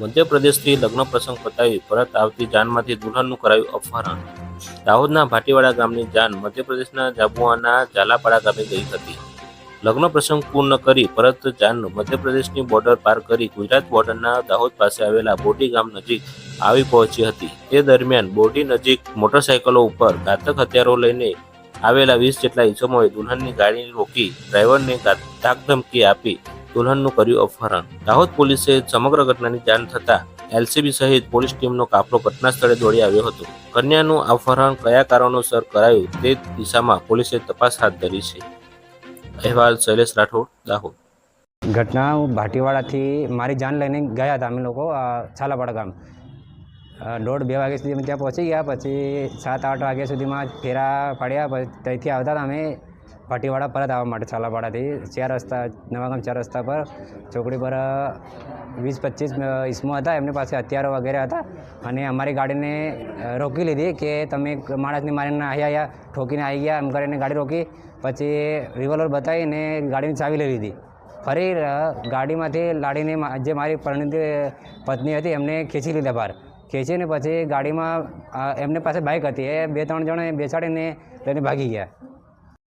મધ્યપ્રદેશથી લગ્ન પ્રસંગ પતાવી પરત આવતી જાનમાંથી દુલ્હનનું કરાયું અપહરણ. દાહોદના ભાટીવાડા ગામની જાન મધ્યપ્રદેશના જાબુઆના ઝાલાપાડા ગામે ગઈ હતી. લગ્ન પ્રસંગ પૂર્ણ કરી પરત જાન મધ્યપ્રદેશની બોર્ડર પાર કરી ગુજરાત બોર્ડરના દાહોદ પાસે આવેલા બોડી ગામ નજીક આવી પહોંચી હતી. તે દરમિયાન બોડી નજીક મોટરસાયકલો ઉપર ઘાતક હથિયારો લઈને આવેલા વીસ જેટલા ઇસમોએ દુલ્હનની ગાડી રોકી ડ્રાઈવરને ધાકધમકી આપી દુલ્હનનું કર્યું અપહરણ. દાહોદ પોલીસે સમગ્ર ઘટનાની જાણ થતાં એલસીબી સહિત પોલીસ ટીમનો કાફલો ઘટના સ્થળે દોડી આવ્યો હતો. કન્યાનું અપહરણ કયા કારણોસર કરાયું તે દિશામાં પોલીસે તપાસ હાથ ધરી છે. અહેવાલ શૈલેષ રાઠોડ, દાહોદ. ઘટના ભાટીવાડાથી મારી જાન લઈને ગયા હતા અમે લોકો છાલાપાડા ગામ. દોઢ બે વાગ્યા સુધી અમે ત્યાં પહોંચી ગયા, પછી સાત આઠ વાગ્યા સુધીમાં ફેરા પાડ્યા પછી ત્યાંથી આવતા હતા અમે ભાટીવાડા પરત આવવા માટે છાલાપાડાથી ચાર રસ્તા, નવાગામ ચાર રસ્તા પર. ચોકડી પર વીસ, પચીસ ઈસમો હતા. એમની પાસે હથિયારો વગેરે હતા. અને અમારી ગાડીને રોકી લીધી કે તમે માણસને મારીને અહીંયા અહીંયા ઠોકીને આવી ગયા, એમ કરીને ગાડી રોકી. પછી રિવોલ્વર બતાવીને ગાડીની ચાવી લઈ લીધી. ફરી ગાડીમાંથી લાડીને જે મારી પરિણીત પત્ની હતી, એમને ખેંચી લીધા બહાર. ખેંચીને પછી ગાડીમાં એમને પાસે બાઇક હતી. એ બે, ત્રણ જણે બેસાડીને લઈને ભાગી ગયા.